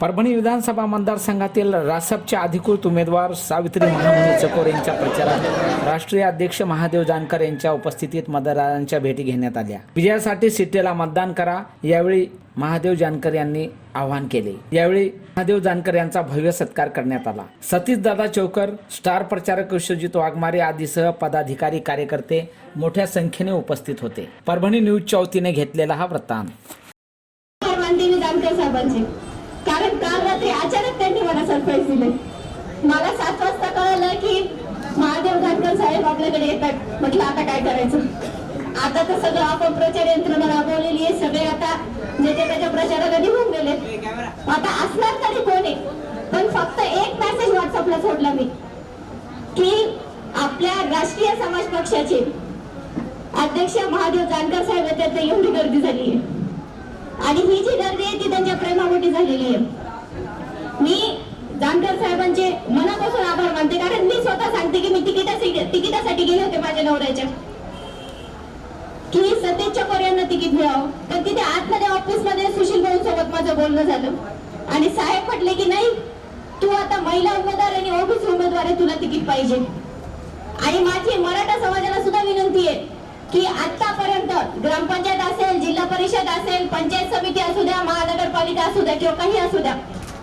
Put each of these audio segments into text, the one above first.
परभणी विधानसभा मतदारसंघातील रासपच्या अधिकृत उमेदवार सावित्री महामुनी चकोर यांच्या प्रचारात राष्ट्रीय अध्यक्ष महादेव जानकर यांच्या उपस्थितीत मतदारांच्या भेटी घेण्यात आल्या. विजयासाठी सिट्टेला मतदान करा यावेळी महादेव जानकर यांनी आवाहन केले. यावेळी महादेव जानकर यांचा भव्य सत्कार करण्यात आला. सतीश दादा चौकर स्टार प्रचारक विश्वजित वाघमारे आदीसह पदाधिकारी कार्यकर्ते मोठ्या संख्येने उपस्थित होते. परभणी न्यूजच्या वतीने घेतलेला हा वृत्तांत. कारण काल रात्री अचानक त्यांनी मला सरप्राईज दिले. मला सात वाजता कळलं की महादेव जानकर साहेब आपल्याकडे येतात. म्हटलं आता काय करायचं? आता तर सगळं आपण प्रचार यंत्रणा राबवलेली आहे. सगळे आता जे जे त्याच्या प्रचाराला निघून गेले. आता असणार तरी कोणी? पण फक्त एक मेसेज व्हॉट्सअपला सोडला मी. की आपल्या राष्ट्रीय समाज पक्षाचे अध्यक्ष महादेव जानकर साहेब आहेत एवढी गर्दी झाली आहे आणि ही जी गर्दी आहे ती त्यांच्या प्रेमापोटी झालेली आहे. मी जानकर साहेबांचे मनापासून आभार मानते कारण मी स्वतः सांगते की मी तिकिटासाठी तिकिटासाठी गेले होते माझ्या नवऱ्याच्या. की सतेजच्या चकोर तिकीट मिळावं. पण तिथे आतमध्ये ऑफिसमध्ये सुशील भाऊ सोबत माझं बोलणं झालं. आणि साहेब म्हटले की नाही तू आता महिला उमेदवार आणि ओबीसी उमेदवार आहे तुला तिकीट पाहिजे. आणि माझी मराठा समाजाला सुद्धा विनंती आहे की आतापर्यंत ग्रामपंचायत असेल जिल्हा परिषद असेल पंचायत समिती असू द्या महानगरपालिका असू द्या किंवा काही असू द्या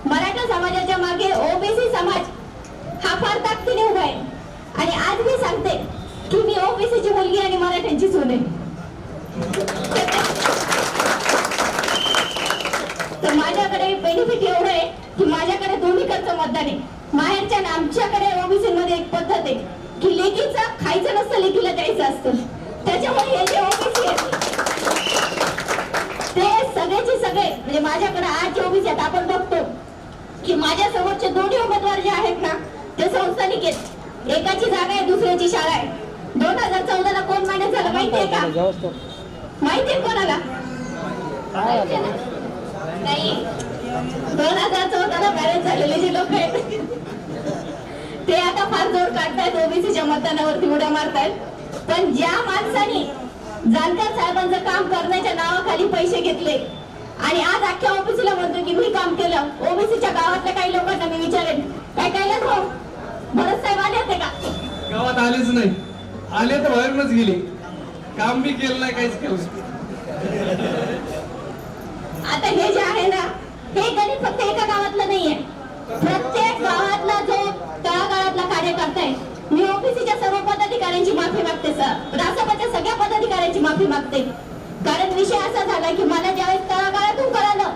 मराठा समाजाच्या मागे ओबीसी समाज हा फार ताकदीने उभा आहे. आणि आज मी सांगते की मी ओबीसीची मुलगी आणि मराठ्यांची सून आहे. तर माझ्याकडे बेनिफिट एवढं आहे की माझ्याकडे दोन्हीकडचं मतदान आहे. माहेरच्या आमच्याकडे ओबीसी मध्ये एक पद्धत आहे की लेकीचं खायचं नसतं लेकीला द्यायचं असतं. ते सगळेचे सगळे म्हणजे माझ्याकडे आठ जे ओबीसी आहेत आपण बघतो की माझ्या समोरचे दोन्ही उमेदवार जे आहेत ना ते संस्थानिक आहेत. एकाची जागा आहे दुसऱ्याची शाळा आहे. दोन हजार चौदाला कोण महिन्यात झालं माहितीये का? माहितीये कोणाला? नाही. दोन हजार चौदाला मॅरेज झालेले जे लोक आहेत. ते आता फार जोर काढतायत ओबीसीच्या मतदानावरती उड्या मारतायत. पण ज्या माणसाने जानकर साहेबांचं काम करण्याच्या नावाखाली पैसे घेतले आणि आज अख्ख्या ओबीसीला म्हणतो की मी काम केलं ओबीसीच्या गावातल्या काही लोकांना मी विचारेन. काय काय भाऊ भरत साहेब आले होते का? गावात आलेच नाही. आले तर बाहेरूनच गेले. काम बी केलं नाही काहीच केलं. आता हे जे आहे ना हे गणित फक्त एका गावातलं नाहीये. प्रत्येक गावातला जो तळागाळातला कार्यकर्ता आहे पदाधिकाऱ्यांची माफी मागते सर. रासपाच्या सगळ्या पदाधिकाऱ्यांची माफी मागते. कारण विषय असा झाला की मला ज्यावेळेस तळागाळातून कळालं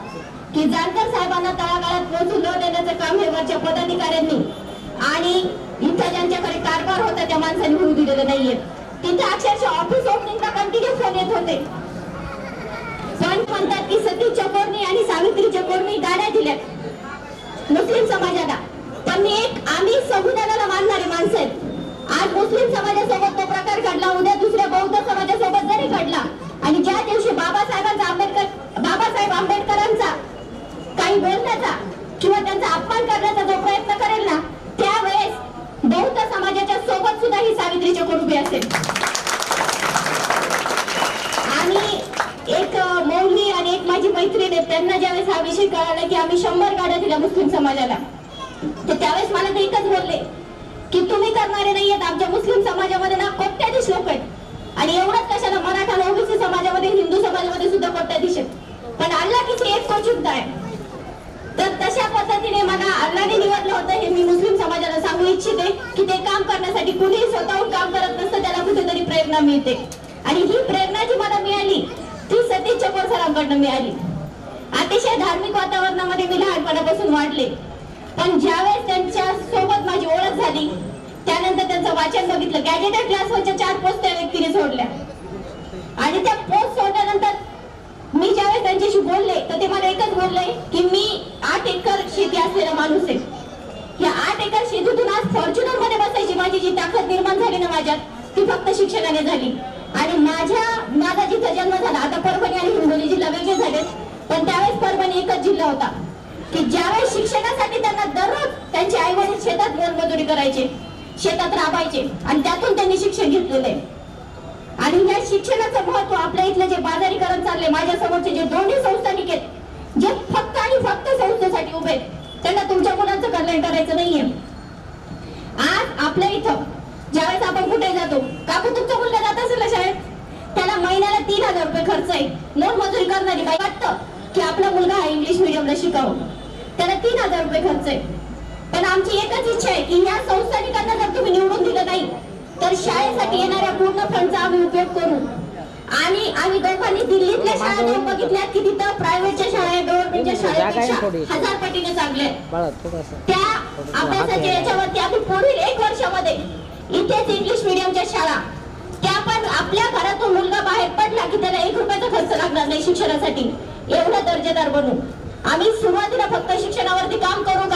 की जानकर साहेबांना तळागाळात पोहोचून न देण्याचं काम हे वरच्या पदाधिकाऱ्यांनी आणि इथं ज्यांच्याकडे कारभार होता त्या माणसाने होऊ दिलेलं नाहीये. तिथे अक्षरशः ऑफिस ओपनिंगला कंटिन्यू फोन येत होते. पण म्हणतात की सतीश चकोरणी आणि सावित्री चकोरणी गाड्या दिल्यात मुस्लिम समाजाला. पण मी एक आम्ही संविधानाला मानणारे माणसं आहेत. आज मुस्लिम समाजासोबत तो प्रकार घडला. उद्या दुसऱ्या बौद्ध समाजासोबत जरी घडला आणि ज्या दिवशी बाबासाहेबांचा आंबेडकर बाबासाहेब आंबेडकरांचा काही बोलण्याचा किंवा त्यांचा अपमान करण्याचा जो प्रयत्न करेल ना त्यावेळेस बौद्ध समाजाच्या सोबत सुद्धा ही सावित्री चकोर उभी असेल? आणि एक मौली आणि एक माझी मैत्रीण आहे त्यांना ज्यावेळेस हा विषय कळाला की आम्ही शंभर गाड्या दिल्या मुस्लिम समाजाला तर त्यावेळेस मला ते एकच बोलले की तुम्ही करणारे नाहीयेत आमच्या मुस्लिम समाजामध्ये ना कोट्याधीश लोक आहेत. आणि एवढंच कशाला मराठा ओबीसी समाजामध्ये हिंदू समाजामध्ये सुद्धा कोट्याधीश आहेत. पण अल्ला किती एक क्वचित आहे. तर तशा पद्धतीने मला अल्लाने निवडलं होतं हे मी मुस्लिम समाजाला सांगू इच्छिते की ते काम करण्यासाठी कुणीही स्वतःहून काम करत नसतं त्याला कुठेतरी प्रेरणा मिळते. आणि ही प्रेरणा जी मला मिळाली ती सतीश चकोर सरांकडनं मिळाली. अतिशय धार्मिक वातावरणामध्ये मी लहानपणापासून वाढले. पण ज्यावेळेस त्यांच्यासोबत माझी ओळख झाली त्यानंतर त्यांचं वाचन बघितलं. गॅजेटेड क्लासवरच्या चार पोस्ट त्या व्यक्तीने सोडल्या. आणि त्या पोस्ट सोडल्यानंतर मी ज्यावेळेस त्यांच्याशी बोलले तर ते मला एकच बोलले की मी आठ एकर शेती असलेला माणूस आहे. या आठ एकर शेतीतून आज फॉर्च्युनरमध्ये बसायची माझी जी ताकद निर्माण झाली ना माझ्यात ती फक्त शिक्षणाने झाली. आणि माझ्या माझा जिथं जन्म झाला आता परत आणि हिंगोली जिल्हा वेगळे झाले पण त्यावेळेस परभणी एकच जिल्हा होता की ज्यावेळेस शिक्षणासाठी त्यांना दररोज त्यांचे आई वडील शेतात शेतकरी करायचे शेतात राबायचे आणि त्यातून त्यांनी शिक्षण घेतलेलं आहे. आणि या शिक्षणाचं महत्त्व आपल्या इथलं जे बाजारीकरण चाललंय माझ्या समोरचे जे दोन्ही संस्थानिक आहेत जे फक्त आणि फक्त संस्थेसाठी उभे आहेत त्यांना तुमच्या मुलांचं कल्याण करायचं नाहीये. आज आपल्या इथं ज्यावेळेस आपण कुठे जातो काकू तुमचा मुलगा जात असेल ना शाळेत? त्याला महिन्याला तीन हजार रुपये खर्च आहे. मोलमजुरी करणारी काय वाटतं की आपला मुलगा हा इंग्लिश मिडियमला शिकावं. त्याला तीन हजार रुपये खर्च आहे. पण आमची एकच इच्छा आहे की या संस्थानिकांना जर तुम्ही निवडून दिलं नाही तर शाळेसाठी येणाऱ्या पूर्ण फंडचा आम्ही उपयोग करू. आणि आम्ही दोघांनी दिल्लीतल्या शाळा बघितल्या की तिथं प्रायव्हेटच्या शाळा गव्हर्नमेंटच्या शाळेपेक्षा हजार पटीने थोडंसं. त्या अभ्यासाच्या याच्यावरती आम्ही पुढील एक वर्षामध्ये इथेच इंग्लिश मिडियमच्या शाळा त्या पण आपल्या घरातून मुलगा बाहेर पडला की त्याला एक रुपयाचा खर्च लागणार नाही शिक्षणासाठी. एवढा दर्जेदार बनू. आम्ही सुरुवातीला फक्त शिक्षणावरती काम करू कारण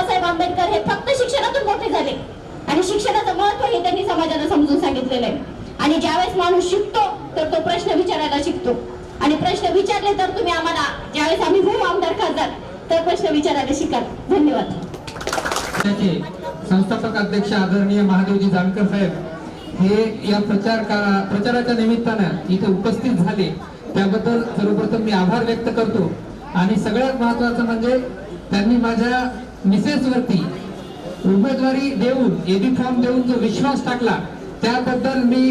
बाबासाहेब आंबेडकर हे फक्त शिक्षणातून मोठे झाले. आणि शिक्षणाचं महत्त्व हे त्यांनी समाजाला समजून सांगितलेलं आहे. आणि ज्यावेळेस माणूस शिकतो तर तो प्रश्न विचारायला शिकतो. आणि प्रश्न विचारले तर तुम्ही आम्हाला ज्यावेळेस आम्ही होऊ आमदार खासदार तर प्रश्न विचारायला शिकाल. धन्यवाद. संस्थापक अध्यक्ष आदरणीय महादेवजी जानकर साहेब हे या प्रचार का- प्रचाराच्या निमित्तानं इथे उपस्थित झाले. त्याबद्दल सर्वप्रथम मी आभार व्यक्त करतो. आणि सगळ्यात महत्वाचं म्हणजे त्यांनी माझ्या मिसेस वरती उमेदवारी देऊन एबी फॉर्म देऊन जो विश्वास टाकला त्याबद्दल मी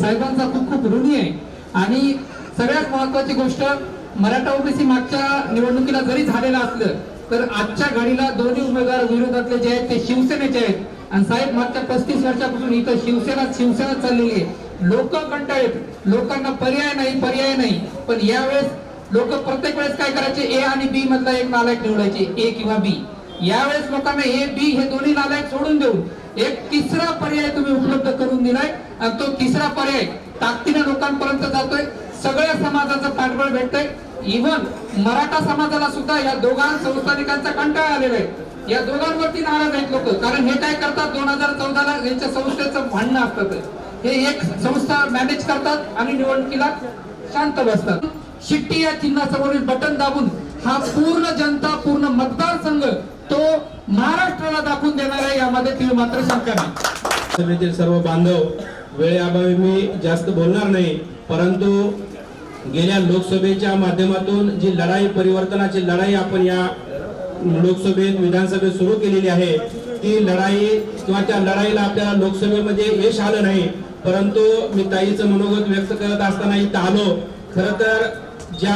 साहेबांचा खूप खूप ऋणी आहे. आणि सगळ्यात महत्वाची गोष्ट मराठा ओबीसी मागच्या निवडणुकीला जरी झालेलं असलं तर आजच्या घडीला दोन्ही उमेदवार विरोधातले जे आहेत ते शिवसेनेचे आहेत. आणि साहेब मागच्या पस्तीस वर्षापासून इथं शिवसेना शिवसेना चाललेली आहे. लोक कंटाळेत. लोकांना पर्याय नाही पर्याय नाही. पण यावेळेस लोक प्रत्येक वेळेस काय करायचे? ए आणि बी मधला एक नालायक निवडायचे. ए किंवा बी यावेळेस लोकांना ए बी हे दोन्ही नालायक सोडून देऊन एक तिसरा पर्याय तुम्ही उपलब्ध करून दिलाय. आणि तो तिसरा पर्याय ताकदीने लोकांपर्यंत जातोय. सगळ्या समाजाचं पाठबळ भेटतंय. इव्हन मराठा समाजाला सुद्धा या दोघां संस्थानिकांचा कंटाळा आलेला आहे. या दोघांवरती नाराज आहेत लोक. कारण हे काय करतात? दोन हजार चौदाला यांच्या संस्थेचं भांडणं असतात हे एक संस्था मॅनेज करतात आणि निवडणुकीला शांत बसतात. शिट्टी या चिन्हासमोरील बटन दाबून हा पूर्ण जनता पूर्ण मतदारसंघ तो महाराष्ट्राला दाखवून देणार आहे यामध्ये तुम्ही मात्र शंका नाही. सभेतील सर्व बांधव वेळेअभावी मी जास्त बोलणार नाही परंतु गेल्या लोकसभेच्या माध्यमातून जी लढाई परिवर्तनाची लढाई आपण या लोकसभेत विधानसभेत सुरू केलेली आहे ती लढाई किंवा त्या लढाईला आपल्याला लोकसभेमध्ये यश आलं नाही परंतु मी ताईचं मनोगत व्यक्त करत असताना इथं आलो. खरं तर ज्या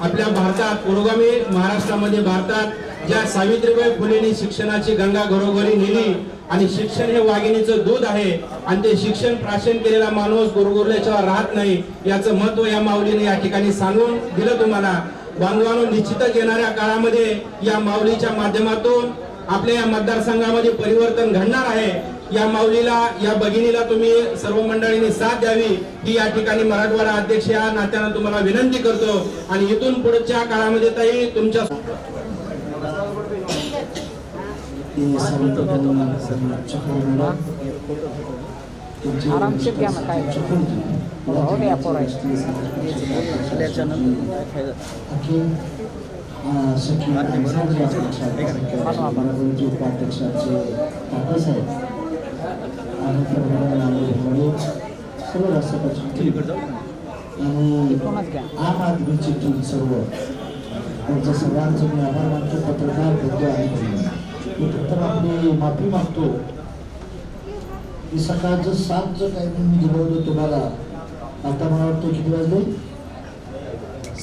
आपल्या भारतात पुरोगामी महाराष्ट्रामध्ये भारतात ज्या सावित्रीबाई फुलेंनी शिक्षणाची गंगा घरोघरी नेली आणि शिक्षण हे वाघिणीचं दूध आहे आणि ते शिक्षण प्राशन केलेला माणूस गुरुगुरल्याच्यावर राहत नाही याचं महत्त्व या माऊलीने या ठिकाणी सांगून दिलं तुम्हाला. बांधवांनो निश्चितच येणाऱ्या काळामध्ये या माऊलीच्या माध्यमातून आपल्या या मतदारसंघामध्ये परिवर्तन घडणार आहे. या माऊलीला या भगिनीला तुम्ही सर्व मंडळींनी साथ द्यावी ही या ठिकाणी मराठवाडा अध्यक्ष या नात्यानं तुम्हाला विनंती करतो. आणि इथून पुढच्या काळामध्ये ताई तुमच्या आरामशीर घ्या ना काय हो रे अपोर आहे उपाध्यक्षाचे काकासाहेब आणि सर्व राष्ट्रपती आणि कोणाच घ्या आम आदमीची टीम सर्व त्यांच्या सर्वांचं मी आभार मानतो पत्रकार बंधू आहे मी आपली माफी मागतो. की सकाळचं सातचं टायमिंग मी दिलं होतं तुम्हाला आता मला वाटतं किती वाजले?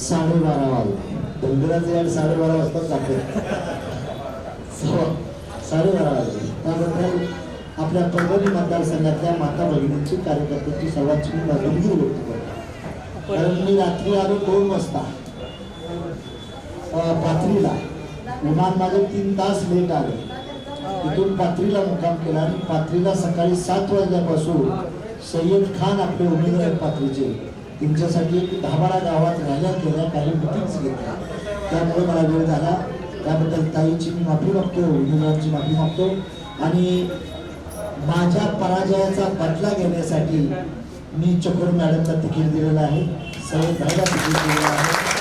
साडेबारा वाजले. डोंगराचे याड साडेबारा वाजता जाते. साडेबारा वाजले. त्याबद्दल आपल्या परभणी मतदारसंघातल्या माता भगिनींची कार्यकर्त्यांची सर्वात मी बाजूनी व्यक्त कारण मी रात्री आलो दोन वाजता. पाथरीला. विमान माझे तीन तास लेट आले. तिथून पाथरीला मुक्काम केला आणि पाथरीला सकाळी सात वाजल्यापासून सय्यद खान आपले उमेदवार आहेत पाथरीचे. त्यांच्यासाठी एक दहा बारा गावात राहिल्या केल्या काही मिटिंग्स घेतल्या. त्यामुळे मला वेळ झाला. त्याबद्दल ताईची मी माफी मागतो उमेदवारांची माफी मागतो. आणि माझ्या पराजयाचा बदला घेण्यासाठी मी चकोर मॅडमला तिकीट दिलेलं आहे. सय्यद भाईला तिकीट दिलेलं आहे.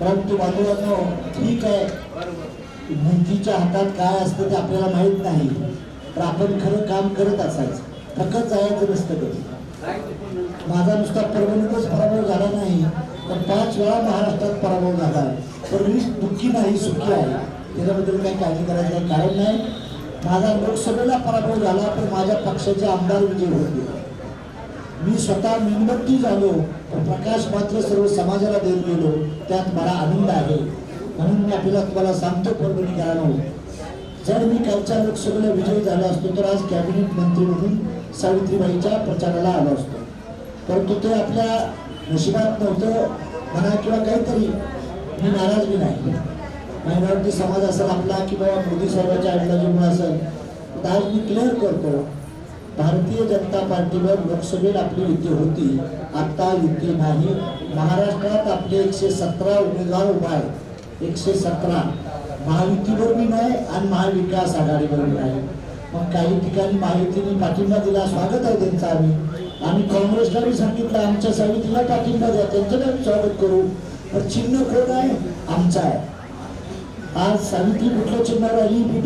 परंतु बांधवांनो ठीक आहे. नीतीच्या हातात काय असतं ते आपल्याला माहीत नाही. तर आपण खरं काम करत असायचं. थकत जायचं नसतं कधी. माझा नुसता परभणीतच पराभव झाला नाही. तर पाच वेळा महाराष्ट्रात पराभव झाला. तर मी दुःखी नाही सुखी आहे. त्याच्याबद्दल काही काळजी करायचं कारण नाही. माझा लोकसभेला पराभव झाला पण माझ्या पक्षाचे आमदार विजय होते. मी स्वतः मेणबत्ती झालो प्रकाश मात्र सर्व समाजाला देत गेलो. त्यात मला आनंद आहे. म्हणून मी आपल्याला तुम्हाला सांगतो परभणीकरांनो जर मी कालच्या लोकसभेला विजयी झालो असतो तर आज कॅबिनेट मंत्री म्हणून सावित्रीबाईच्या प्रचाराला आलो असतो. परंतु ते आपल्या नशिबात नव्हतं म्हणा किंवा काहीतरी. मी नाराज बी नाही मायनॉरिटी समाज असेल आपला की बाबा मोदी साहेबांच्या आयडिओलॉजीमुळे असेल. तर आज मी क्लिअर करतो. भारतीय जनता पार्टीवर लोकसभेत आपली युती होती. आता युती नाही. महाराष्ट्रात आपले एकशे सतरा उमेदवार उभा आहेत. एकशे सतरा. महायुतीवर बी नाही आणि महाविकास आघाडीवर बी नाही. मग काही ठिकाणी महायुतीने पाठिंबा दिला. स्वागत आहे त्यांचा आम्ही. आम्ही काँग्रेसला बी सांगितलं. आमच्या सावित्रीला पाठिंबा द्या. त्यांचं आम्ही स्वागत करू. पण चिन्ह कोण आहे? आमचं आहे. आज सावित्री कुठलं चिन्ह राहिली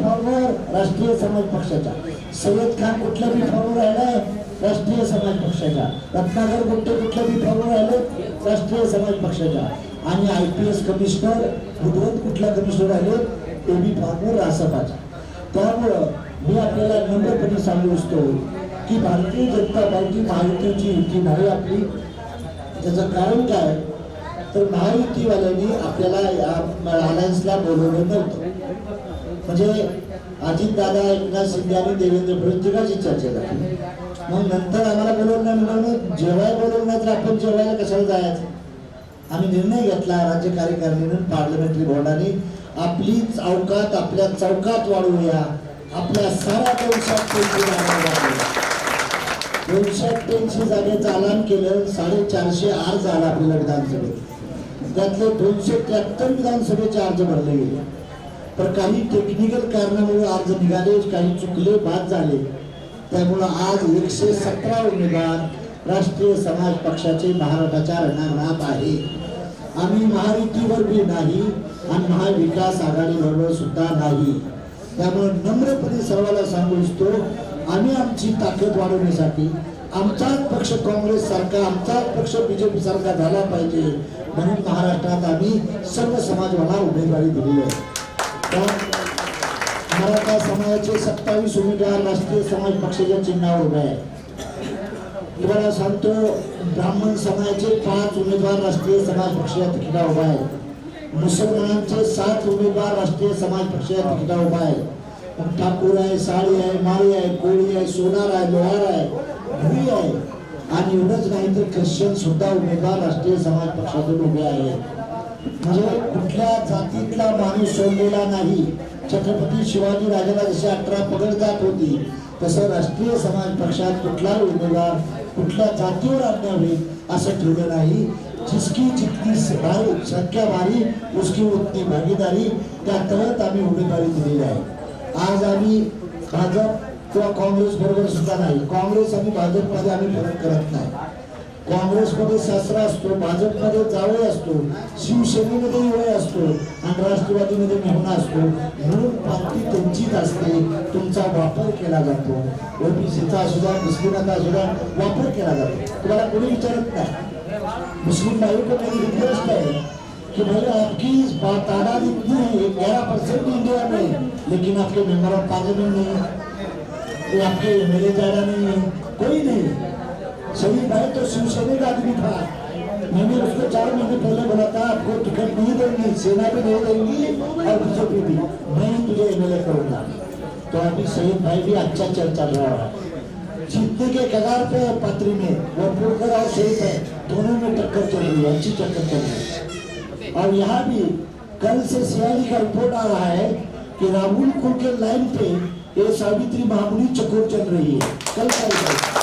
राष्ट्रीय समाज पक्षाच्या सय्यद खान कुठल्या बी फॉर्मवर राहिलाय राष्ट्रीय समाज पक्षाच्या. रत्नाकर गुट्टे कुठल्या बी फॉर्मवर राहिले? राष्ट्रीय समाज पक्षाच्या. आणि I P S commissioner Budhwant कुठल्या कमिशनर राहिले? ते बी फॉर्मवर रासपाच्या त्यामुळं मी आपल्याला नम्रपणे सांगू इच्छितो की भारतीय जनता पार्टी महायुतीची युती नाही आपली. त्याचं कारण काय? तर महायुतीवाल्यांनी आपल्याला या अलायन्सला बोलवलं नव्हतं. म्हणजे अजितदादा एकनाथ शिंदे आणि देवेंद्र फडणवीस चर्चा झाली. मग नंतर आम्हाला बोलवलं नाही म्हणून जेवाय बोलवलं नाही तर आपण जेवायला कशाला जायचं? आम्ही निर्णय घेतला राज्य कार्यकारिणीनं पार्लमेंटरी बोर्डाने. आपली चौकात आपल्या चौकात वाढवूया आपल्या साऱ्या दोनशे दोनशे अठ्ठ्याऐंशी जागेचं आलान केलं साडेचारशे अर्ज आला आपल्याला विधानसभेत. त्यातले दोनशे त्र्याहत्तर विधानसभेचे अर्ज भरले गेले. तर काही टेक्निकल कारणामुळे अर्ज निघाले काही चुकले बाद झाले. त्यामुळं आज एकशे सतरा उमेदवार राष्ट्रीय समाज पक्षाचे महाराष्ट्राच्या रणांगणात आहे. आम्ही महायुतीवर बी नाही आणि महाविकास आघाडीबरोबर सुद्धा नाही. त्यामुळे नम्रपणे सर्वांना सांगू इच्छितो आम्ही आमची ताकद वाढवण्यासाठी आमचाच पक्ष काँग्रेस सारखा आमचाच पक्ष बीजेपी सारखा झाला पाहिजे. म्हणून महाराष्ट्रात आम्ही सर्व समाजाला उमेदवारी दिली आहे. मराठा समाजाचे सत्तावीस उमेदवार राष्ट्रीय समाज पक्षाच्या चिन्हावर उभे आहे तुम्हाला सांगतो ब्राह्मण समाजाचे पाच उमेदवार राष्ट्रीय समाज पक्षाच्या तिकिटा उभा आहे मुसलमानांचे सात उमेदवार राष्ट्रीय समाज पक्षाच्या तिकिटा उभा आहे मग ठाकूर आहे साळी आहे माळी आहे कोळी आहे सोनार आहे लोहार आहे भुई आहे. आणि एवढंच नाही तर ख्रिश्चन सुद्धा उमेदवार राष्ट्रीय समाज पक्षातून उभे आहेत. म्हणजे कुठल्या जातीतला माणूस सोडलेला नाही. छत्रपती शिवाजी राजाला जशी अठरा पगड जात होती तसं राष्ट्रीय समाज पक्षात कुठला उमेदवार कुठल्या जातीवर आणण्यावे असं ठेवलं नाही. जिसकी जितकी भारी संख्या भारी उसकी उतनी भागीदारी त्या तहत आम्ही उमेदवारी दिलेली आहे. आज आम्ही भाजप किंवा काँग्रेस बरोबर सुद्धा नाही. काँग्रेस आणि भाजपमध्ये आम्ही फरक करत नाही. काँग्रेसमध्ये सासरा असतो भाजपमध्ये जावळ असतो शिवसेनेमध्ये वय असतो आणि राष्ट्रवादीमध्ये मेहना असतो. म्हणून पार्टी त्यांचीच असते. तुमचा वापर केला जातो. ओबीसीचा असू द्या मुस्लिमाचा असू द्या वापर केला जातो. तुम्हाला कोणी विचारत नाही. मुस्लिम भाइयों को मेरी रिक्वेस्ट आहे? कि भाई आपकी तादाद इतनी है ग्यारह परसेंट इंडिया में लेकिन आपके मेंबर ऑफ पार्लियामेंट नहीं आपके एम एल ए ज्यादा नहीं है कोई नहीं शहीद भाई तो शिवसेना का आदमी था। मैंने उसको चार महीने पहले बोला था, आपको टिकट नहीं देंगी, सेना भी नहीं देंगी और बीजेपी भी। मैं तुझे एमएलए करूँगा। तो अभी शहीद भाई भी अच्छा चल चल रहा है। जीतने के कगार पे है पात्री में। वो पुरकर और शहीद है। दोनों में टक्कर चल रही है, अच्छी टक्कर चल रही है। और यहाँ भी कल से सियाली का रिपोर्ट आ रहा है कि राहुल कुल के लाइन पे ये सावित्री महामुनि चकोर चल रही है। कल का रिपोर्ट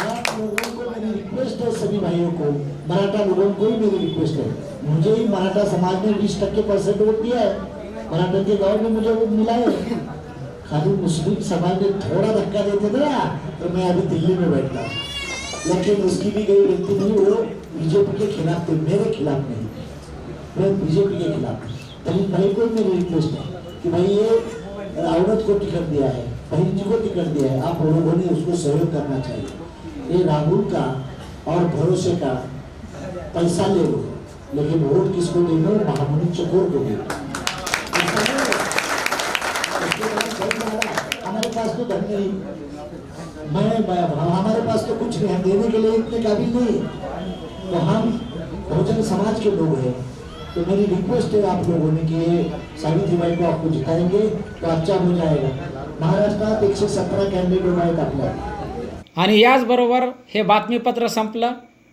आप लोगों को मेरी रिक्वेस्ट है सभी भाइयों को मराठा लोगों को ही मेरी रिक्वेस्ट है। मुझे ही मराठा समाज ने बीस टक्के परसेंट वोट दिया है। मराठा के गाँव में मुझे वोट मिला है। खाली मुस्लिम समाज ने थोड़ा धक्का देते थे ना तो मैं अभी दिल्ली में बैठता लेकिन उसकी भी गई व्यक्ति नहीं, वो बीजेपी के खिलाफ थे, मेरे खिलाफ नहीं। फिर बीजेपी के खिलाफ लेकिन भाई को मेरी रिक्वेस्ट है कि भाई ये औरत को टिकट दिया है, बहन जी को टिकट दिया है, आप लोगों ने उसको सहयोग करना चाहिए। ये राहुल का और भरोसे का पैसा ले लो लेकिन वोट किसको देना महामुनि चकोर को देना हमारे पास तो धन नहीं। मैं मैं- हमारे पास तो कुछ नहीं देने के लिए इतने काबिल नहीं तो हम बहुजन समाज के लोग हैं। तो मेरी रिक्वेस्ट है आप लोगों ने कि ये सावित्रीबाई को आपको जिताएंगे तो अच्छा हो जाएगा। महाराष्ट्रात एकशे सतरा कॅन्डिडेट आहेत हो आपल्या आणि याचबरोबर हे बातमीपत्र संपलं.